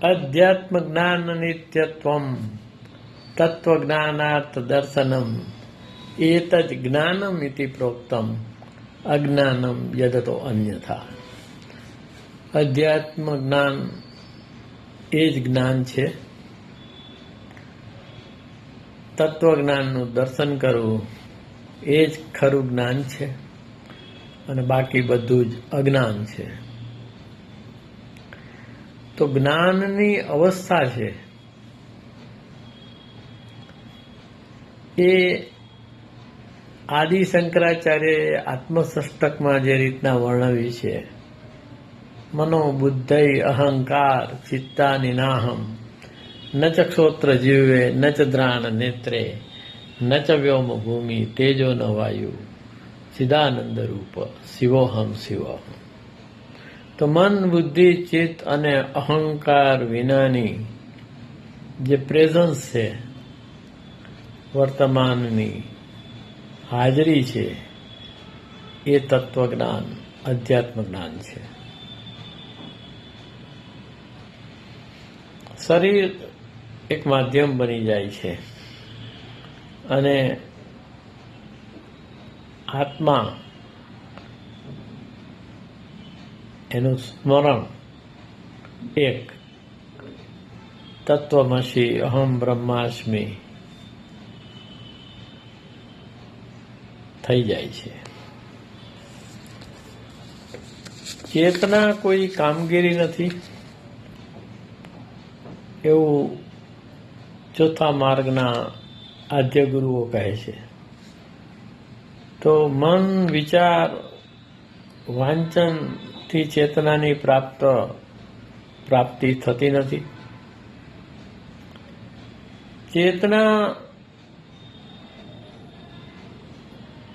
અધ્યાત્મ જ્ઞાન નિત્યત્વમ તત્વજ્ઞાનાર્થ દર્શનમ એતજ જ્ઞાનમ ઇતિ પ્રોક્તમ અજ્ઞાનમ યદતો અન્યથા અધ્યાત્મ જ્ઞાન એ જ જ્ઞાન છે તત્વજ્ઞાનનું દર્શન કરવું એ જ ખરું જ્ઞાન છે અને બાકી બધું જ અજ્ઞાન છે તો જ્ઞાનની અવસ્થા છે. એ આદિ શંકરાચાર્ય આત્મસષ્ટકમાં જે રીતના વર્ણવી છે, મનો બુદ્ધય અહંકાર ચિત્તા નિનાહમ ન ચ ક્ષોત્ર જીવે, ન ચ દ્રાણ નેત્રે, ન ચ વ્યોમ ભૂમિ તેજો ન વાયુ સિદાનંદ રૂપ શિવોહમ શિવોહમ તો મન, બુદ્ધિ, ચિત્ત અને અહંકાર વિનાની જે પ્રેઝન્સ છે, વર્તમાનની હાજરી છે, એ તત્વજ્ઞાન અધ્યાત્મ જ્ઞાન છે. શરીર એક માધ્યમ બની જાય છે અને આત્મા એનું સ્મરણ એક. તત્વમસી અહમ બ્રહ્માસ્મિ. થઈ જાય છે. ચેતના કોઈ કામગીરી નથી. એવું ચોથા માર્ગના આદ્ય ગુરુઓ કહે છે. તો મન, વિચાર વાંચનથી ચેતનાની પ્રાપ્ત પ્રાપ્તિ થતી નથી. ચેતના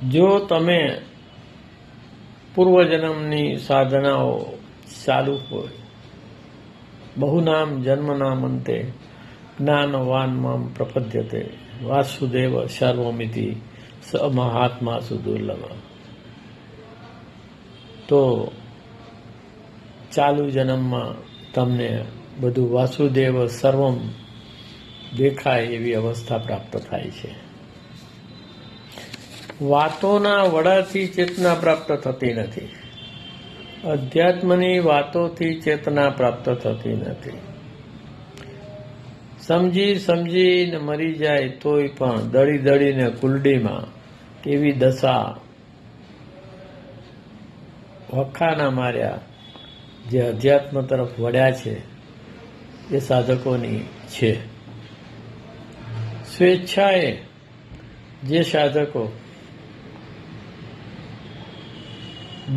જો તમે પૂર્વજન્મની સાધનાઓ ચાલુ હોય, બહુનામ જન્મનામ અંતે જ્ઞાનવાન મામ પ્રપદ્યતે, વાસુદેવ સર્વમિતિ સ મહાત્મા સુદુર્લભ. તો ચાલુ જન્મમાં તમને બધું વાસુદેવ સર્વમ દેખાય એવી અવસ્થા પ્રાપ્ત થાય છે. વાતોના વડાથી ચેતના પ્રાપ્ત થતી નથી. અધ્યાત્મની વાતોથી ચેતના પ્રાપ્ત થતી નથી. સમજી સમજીને મરી જાય તોય પણ દળી દળીને કુલડીમાં એવી દશા વખાના માર્યા જે અધ્યાત્મ તરફ વળ્યા છે, એ સાધકોની છે. સ્વેચ્છાએ જે સાધકો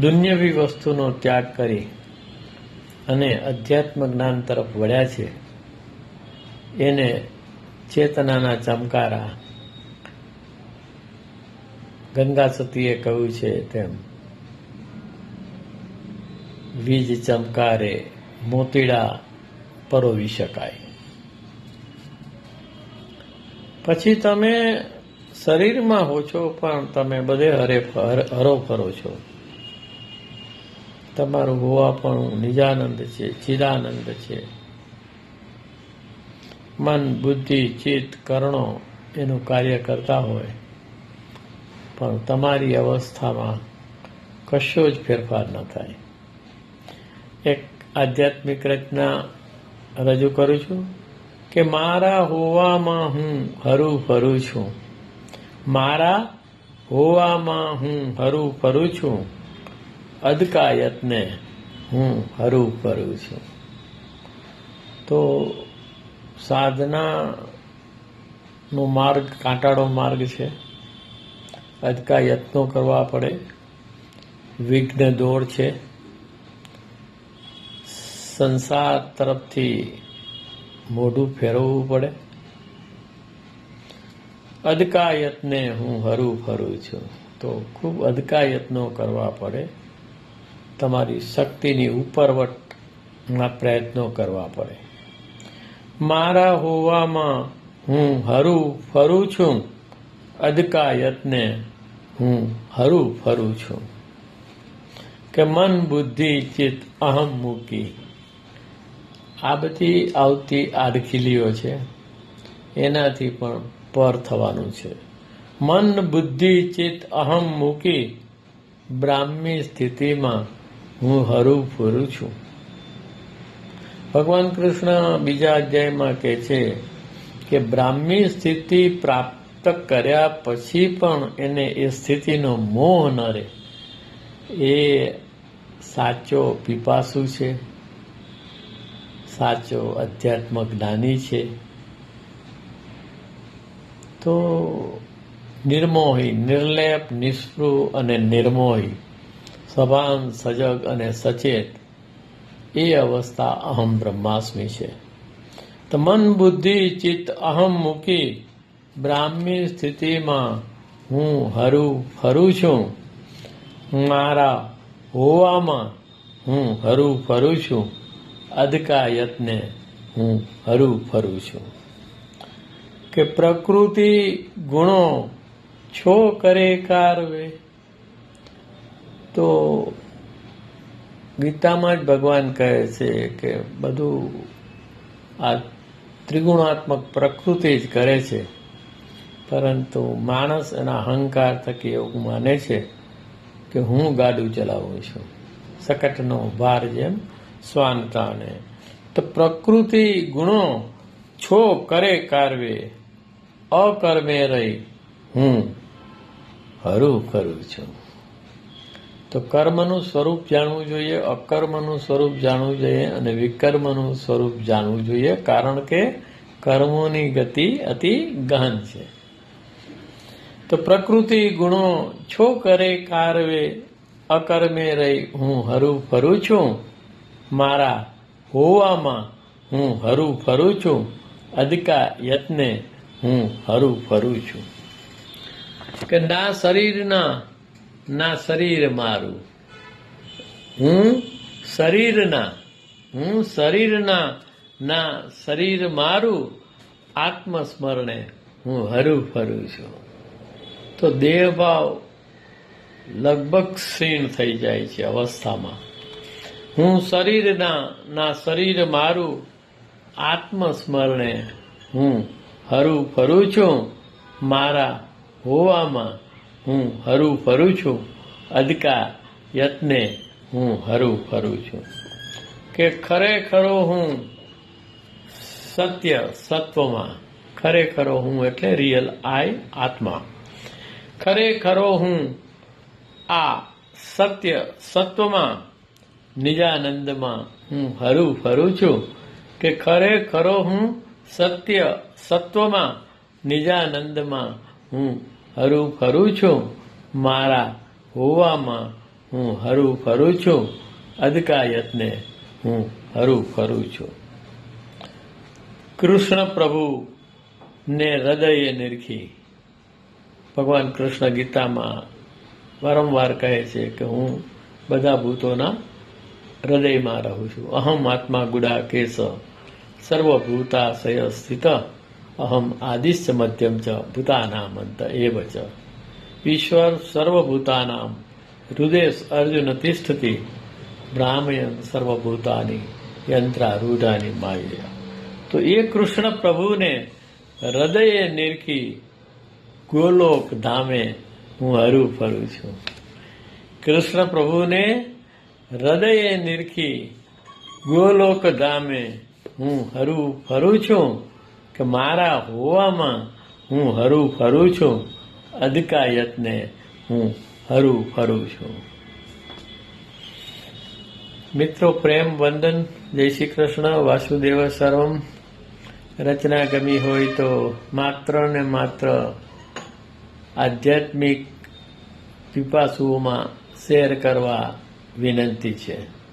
દુન્યવી વસ્તુનો ત્યાગ કરી અને અધ્યાત્મ જ્ઞાન તરફ વળ્યા છે, એને ચેતનાના ચમકારા ગંગા સતીએ કહ્યું છે તેમ. વીજ ચમકારે મોતીડા પરોવી શકાય. પછી તમે શરીરમાં હો છો, પણ તમે બધે હરે હરો ફરો છો. તમારું હોવા પણ નિજાનંદ છે, ચિદાનંદ છે. મન, બુદ્ધિ, ચિત્ત, કરણો એનું કાર્ય કરતા હોય, પણ તમારી અવસ્થામાં કશો જ ફેરફાર ન થાય. એક આધ્યાત્મિક રચના રજૂ કરું છું કે મારા હોવામાં હું હરું ફરું છું. મારા હોવામાં હું હરું ફરું છું. અદકાયતને હું હરું ફરું છું. તો સાધનાનો માર્ગ, કાંટાળો માર્ગ છે. અદકા યત્નો કરવા પડે. વિઘ્ન દોર છે. સંસાર તરફથી મોઢું ફેરવવું પડે. અદકાયતને હું હરું ફરું છું. તો ખૂબ અદકાયતનો કરવા પડે. તમારી શક્તિની ઉપરવટના પ્રયત્નો કરવા પડે. મારા હોવામાં હું હરું ફરું છું. અદકાયતને હું હરું ફરું છું. કે મન બુદ્ધિ ચિત્ત અહમ મૂકી આ બધી આવતી આડખીલીઓ છે, એનાથી પણ પર થવાનું છે. મન, બુદ્ધિ, ચિત્ત, અહમ, મૂકી બ્રાહ્મી સ્થિતિમાં હું હરું ફરું છું. ભગવાન કૃષ્ણ બીજા અધ્યાયમાં કહે છે કે બ્રાહ્મી સ્થિતિ પ્રાપ્ત કર્યા પછી પણ એને એ સ્થિતિનો મોહ ન રહે. એ સાચો પીપાસુ છે. સાચો અધ્યાત્મ જ્ઞાની છે, તો નિર્મોહી, નિર્લેપ નિષ્પૃહ અને નિર્મોહી, સભાન, સજગ અને સચેત, એ અવસ્થા અહમ બ્રહ્માસ્મી છે. તો મન બુદ્ધિ ચિત્ત અહમ મૂકી બ્રાહ્મી સ્થિતિમાં હું હરું, ફરું છું. મારા હોવામાં હું હરું, ફરું છું. અદકા યત્ને હું હરું ફરું છું. કે પ્રકૃતિ ગુણો છો કરે કારવે, તો ગીતામાં જ ભગવાન કહે છે કે બધું આ ત્રિગુણાત્મક પ્રકૃતિ જ કરે છે. પરંતુ માણસ એના અહંકાર થકી એવું માને છે કે હું ગાડું ચલાવું છું. સકટનો ભાર જેમ સ્વાનતાને. તો પ્રકૃતિ ગુણો છો કરે કારવે, અકર્મે રહી હું હરું કરું છું. તો કર્મનું સ્વરૂપ જાણવું જોઈએ, અકર્મનું સ્વરૂપ જાણવું જોઈએ અને વિકર્મનું સ્વરૂપ જાણવું જોઈએ, કારણ કે કર્મોની ગતિ અતિ ગહન છે. તો પ્રકૃતિ ગુણો છો કરે કારવે, અકર્મે રહી હું હરું ફરું છું. મારા હોવામાં હું હરું ફરું છું. અધિકા યત્ને હું હરું ફરું છું. કે ના શરીરના ના શરીર મારું. હું શરીરના હું શરીરના ના શરીર મારું. આત્મસ્મરણે હું હરું ફરું છું. તો દેહભાવ લગભગ ક્ષીણ થઈ જાય છે અવસ્થામાં. હું શરીરના, ના શરીર મારું આત્મસ્મરણે હું હરું ફરું છું. મારા હોવામાં હું હરું ફરું છું. અદકા યત્ને હું હરું ફરું છું. કે ખરેખરો હું સત્ય સત્વમાં, ખરેખરો હું એટલે રિયલ આઈ આત્મા. ખરેખરો હું આ સત્ય સત્વમાં નિજાનંદમાં. હું હરું ફરું છું કે ખરેખરો હું સત્ય, સત્વમાં નિજાનંદમાં હું હરું ફરું છું. મારા હોવામાં હું હરું ફરું છું. અદકાયતને હું હરું ફરું છું. કૃષ્ણ પ્રભુ ને હૃદયે નિરખી. ભગવાન કૃષ્ણ ગીતામાં વારંવાર કહે છે કે હું બધા ભૂતોના હૃદયમાં રહું છું. અહમ આત્મા ગુડા કેશ સર્વભૂતાશય સ્થિત. અહમ આદિશ્ચ મધ્યમ ચ ભૂતાનામ અંત એવ ચ. ઈશ્વર સર્વભૂતાનામ. હૃદય અર્જુન તિષ્ઠતિ. બ્રાહ્મયન સર્વભૂતાની યંત્રારૂઢાની માયા. તો એ કૃષ્ણ પ્રભુને હૃદયે નિરખી ગોલોક ધામે હું હરું ફરું છું. કૃષ્ણ પ્રભુને હૃદયે નિરખી, ગોલોક ધામે, હું હરું ફરું છું કે મારા હોવામાં હું હરું ફરું છું અદકાયતને હું હરું ફરું છું. મિત્રો, પ્રેમ, વંદન, જય શ્રી કૃષ્ણ, વાસુદેવ સર્વમ. રચના ગમી હોય તો માત્ર ને માત્ર આધ્યાત્મિક પીપાસુઓમાં શેર કરવા વિનંતી છે.